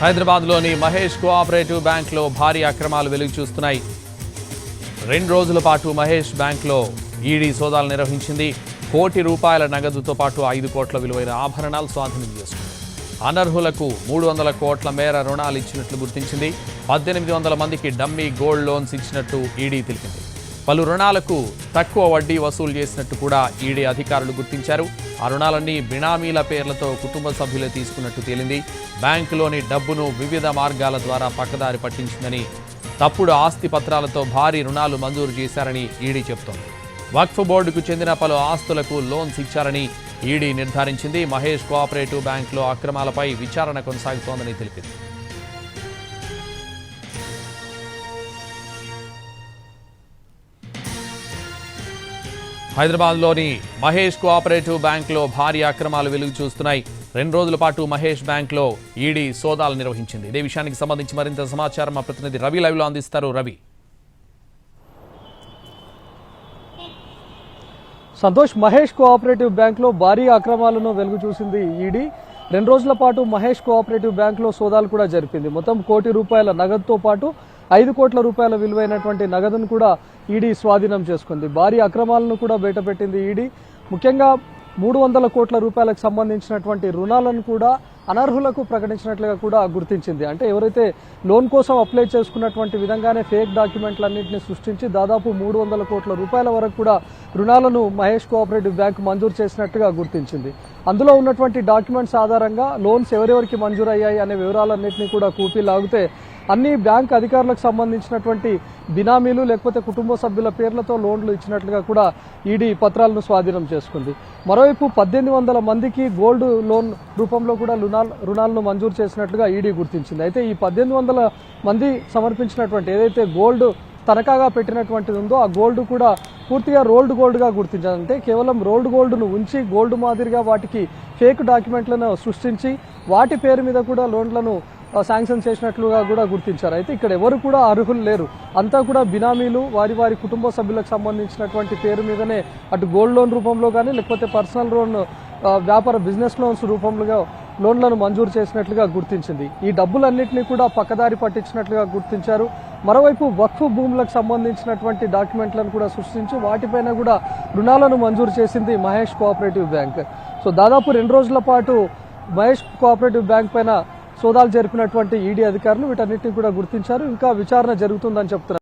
హైదరాబాద్లోని మహేష్ కోఆపరేటివ్ బ్యాంక్లో భారీ అక్రమాలు వెలుగు చూస్తున్నాయి. రెండు రోజుల పాటు మహేష్ బ్యాంక్లో ఈడీ సోదాలు నిర్వహించింది. కోటి రూపాయల నగదుతో పాటు ఐదు కోట్ల విలువైన ఆభరణాలు స్వాధీనం చేసుకుంది. అనర్హులకు మూడు వందల కోట్ల మేర రుణాలు ఇచ్చినట్లు గుర్తించింది. పద్దెనిమిది వందల మందికి డమ్మీ గోల్డ్ లోన్స్ ఇచ్చినట్టు ఈడీ తెలిపింది. పలు రుణాలకు తక్కువ వడ్డీ వసూలు చేసినట్టు కూడా ఈడీ అధికారులు గుర్తించారు. ఆ రుణాలన్నీ బినామీల పేర్లతో కుటుంబ సభ్యులే తీసుకున్నట్టు తేలింది. బ్యాంకులోని డబ్బును వివిధ మార్గాల ద్వారా పక్కదారి పట్టించిందని తప్పుడు ఆస్తి పత్రాలతో భారీ రుణాలు మంజూరు చేశారని ఈడీ చెబుతోంది వక్ఫ్ బోర్డుకు చెందిన పలు ఆస్తులకు లోన్స్ ఇచ్చారని ఈడీ నిర్ధారించింది. మహేష్ కోఆపరేటివ్ బ్యాంకులో అక్రమాలపై విచారణ కొనసాగుతోందని తెలిపింది. హైదరాబాద్లోని మహేష్ కోఆపరేటివ్ బ్యాంక్లో భారీ అక్రమాలు వెలుగు చూస్తున్నాయి. రెండు రోజుల పాటు మహేష్ బ్యాంక్లో ఈడీ సోదాలు నిర్వహించింది. ఇదే విషయానికి సంబంధించి మరింత సమాచారం మా ప్రతినిధి రవి లైవ్లో అందిస్తారు. రవి. సంతోష్ మహేష్ కోఆపరేటివ్ బ్యాంక్లో భారీ అక్రమాలను వెలుగు చూసింది ఈడీ. రెండు రోజుల పాటు మహేష్ కోఆపరేటివ్ బ్యాంక్లో సోదాలు కూడా జరిపింది. మొత్తం కోటి రూపాయల నగదుతో పాటు ఐదు కోట్ల రూపాయల విలువైనటువంటి నగదును కూడా ఈడీ స్వాధీనం చేసుకుంది. భారీ అక్రమాలను కూడా బయటపెట్టింది ఈడీ. ముఖ్యంగా మూడు వందల కోట్ల రూపాయలకు సంబంధించినటువంటి రుణాలను కూడా అనర్హులకు ప్రకటించినట్లుగా కూడా గుర్తించింది. అంటే ఎవరైతే లోన్ కోసం అప్లై చేసుకున్నటువంటి విధంగానే ఫేక్ డాక్యుమెంట్లన్నింటినీ సృష్టించి దాదాపు మూడు వందల కోట్ల రూపాయల వరకు కూడా రుణాలను మహేష్ కోఆపరేటివ్ బ్యాంక్ మంజూరు చేసినట్టుగా గుర్తించింది. అందులో ఉన్నటువంటి డాక్యుమెంట్స్ ఆధారంగా లోన్స్ ఎవరెవరికి మంజూరు అయ్యాయి అనే వివరాలన్నింటినీ కూడా కూపీ లాగితే అన్ని బ్యాంక్ అధికారులకు సంబంధించినటువంటి బినామీలు లేకపోతే కుటుంబ సభ్యుల పేర్లతో లోన్లు ఇచ్చినట్లుగా కూడా ఈడీ పత్రాలను స్వాధీనం చేసుకుంది. మరోవైపు పద్దెనిమిది వందల మందికి గోల్డ్ లోన్ రూపంలో కూడా రుణాలు రుణాలను మంజూరు చేసినట్లుగా ఈడీ గుర్తించింది. అయితే ఈ పద్దెనిమిది వందల మంది సమర్పించినటువంటి ఏదైతే గోల్డ్ తనఖాగా పెట్టినటువంటిది ఉందో ఆ గోల్డ్ కూడా పూర్తిగా రోల్డ్ గోల్డ్గా గుర్తించారు అంటే కేవలం రోల్డ్ గోల్డ్ను ఉంచి గోల్డ్ మాదిరిగా వాటికి ఫేక్ డాక్యుమెంట్లను సృష్టించి వాటి పేరు మీద కూడా లోన్లను శాంక్షన్ చేసినట్లుగా కూడా గుర్తించారు. అయితే ఇక్కడ ఎవరు కూడా అర్హులు లేరు. అంతా కూడా బినామీలు వారి వారి కుటుంబ సభ్యులకు సంబంధించినటువంటి పేరు మీదనే అటు గోల్డ్ లోన్ రూపంలో కానీ లేకపోతే పర్సనల్ లోన్ వ్యాపార బిజినెస్ లోన్స్ రూపంలో లోన్లను మంజూరు చేసినట్లుగా గుర్తించింది. ఈ డబ్బులన్నింటినీ కూడా పక్కదారి పట్టించినట్లుగా గుర్తించారు. మరోవైపు వక్ఫ్ భూములకు సంబంధించినటువంటి డాక్యుమెంట్లను కూడా సృష్టించి వాటిపైన కూడా రుణాలను మంజూరు చేసింది మహేష్ కోఆపరేటివ్ బ్యాంక్. సో దాదాపు రెండు రోజుల పాటు మహేష్ కోఆపరేటివ్ బ్యాంక్ పైన సోదాలు జరిపినటువంటి ఈడీ అధికారులు వీటన్నిటిని కూడా గుర్తించారు. ఇంకా విచారణ జరుగుతుందని చెప్తున్నారు.